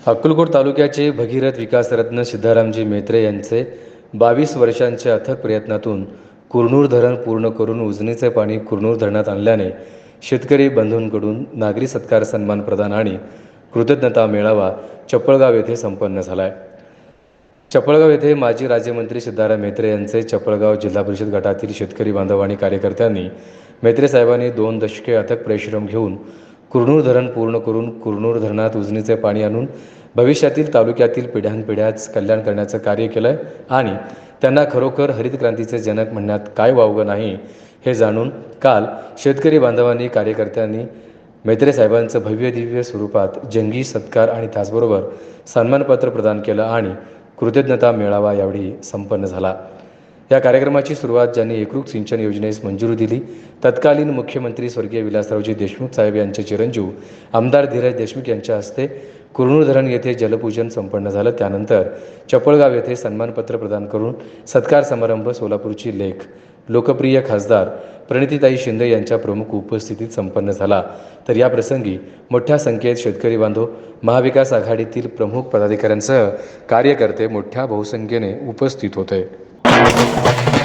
अक्कलकोट तालुक्याचे भगीरथ विकासरत्न सिद्धारामजी मेत्रे यांचे बावीस वर्षांच्या अथक प्रयत्नातून कुरनूर धरण पूर्ण करून उजनीचे पाणी कुरनूर धरणात आणल्याने शेतकरी बंधूंकडून नागरी सत्कार सन्मान प्रदान आणि कृतज्ञता मेळावा चपळगाव येथे संपन्न झाला आहे चपळगाव येथे माजी राज्यमंत्री सिद्धाराम मेत्रे यांचे चपळगाव जिल्हा परिषद गटातील शेतकरी बांधव आणि कार्यकर्त्यांनी मेत्रे साहेबांनी दोन दशके अथक परिश्रम घेऊन कुरनूर धरण पूर्ण करून कुरनूर धरणात उजनीचे पाणी आणून भविष्यातील तालुक्यातील पिढ्यानपिढ्याच कल्याण करण्याचं कार्य केलं आहे आणि त्यांना खरोखर हरित क्रांतीचे जनक म्हणण्यात काय वावगं नाही हे जाणून काल शेतकरी बांधवांनी कार्यकर्त्यांनी मैत्रे साहेबांचं भव्य दिव्य स्वरूपात जंगी सत्कार आणि त्याचबरोबर सन्मानपत्र प्रदान केलं आणि कृतज्ञता मेळावा यावेळी संपन्न झाला. या कार्यक्रमाची सुरुवात ज्यांनी एकरूप सिंचन योजनेस मंजुरी दिली तत्कालीन मुख्यमंत्री स्वर्गीय विलासरावजी देशमुख साहेब यांचे चिरंजीव आमदार धीरज देशमुख यांच्या हस्ते कुरनूर धरण येथे जलपूजन संपन्न झालं. त्यानंतर चपळगाव येथे सन्मानपत्र प्रदान करून सत्कार समारंभ सोलापूरची लेख लोकप्रिय खासदार प्रणितीताई शिंदे यांच्या प्रमुख उपस्थितीत संपन्न झाला. तर या प्रसंगी मोठ्या संख्येत शेतकरी बांधव महाविकास आघाडीतील प्रमुख पदाधिकाऱ्यांसह कार्यकर्ते मोठ्या बहुसंख्येने उपस्थित होते. Thank you.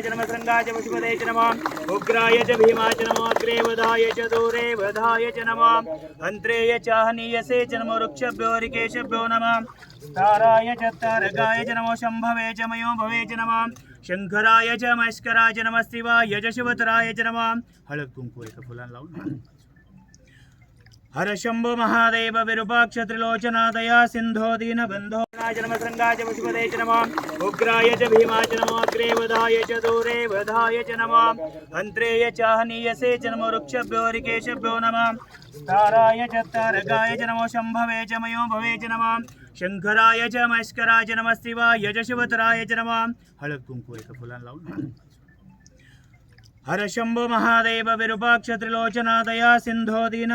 च नमः शृङ्गाय च च नमः। उग्राय च भीमाय च नमः अग्रे वधाय च दूरे वधाय च नमः। हन्त्रेय च हनीयसे च नमो वृक्षभ्यो ऋकेशभ्यो नमः। ताराय च तारकाय च नमो शम्भवे च मयो भवे च नमः। शङ्कराय च मस्कराय च नमः शिवाय च शिवतराय च नमः। हळद कुंकू एका फुलांना लावून हरशंभो महादेव विरूपाक्ष त्रिलोचनादया सिंधो दीन बंधो च नमः। च च उग्राय च भीमाय च नमः अग्रे वधाय च दूरे वधाय च नमाम् हन्त्रेय चाहनीयसे च नमो वृक्षभ्यो ऋकेशभ्यो नमाम् ताराय च तारकाय च नमो शम्भवे च मयो भवे च नमाम् शङ्कराय च मस्कराय च नमः। शिवाय च शिवतराय च नमाम् हळद कुंकू एका फुलांना लावून महादेव विरूपाक्ष त्रिलोचनादया सिन्धो दीन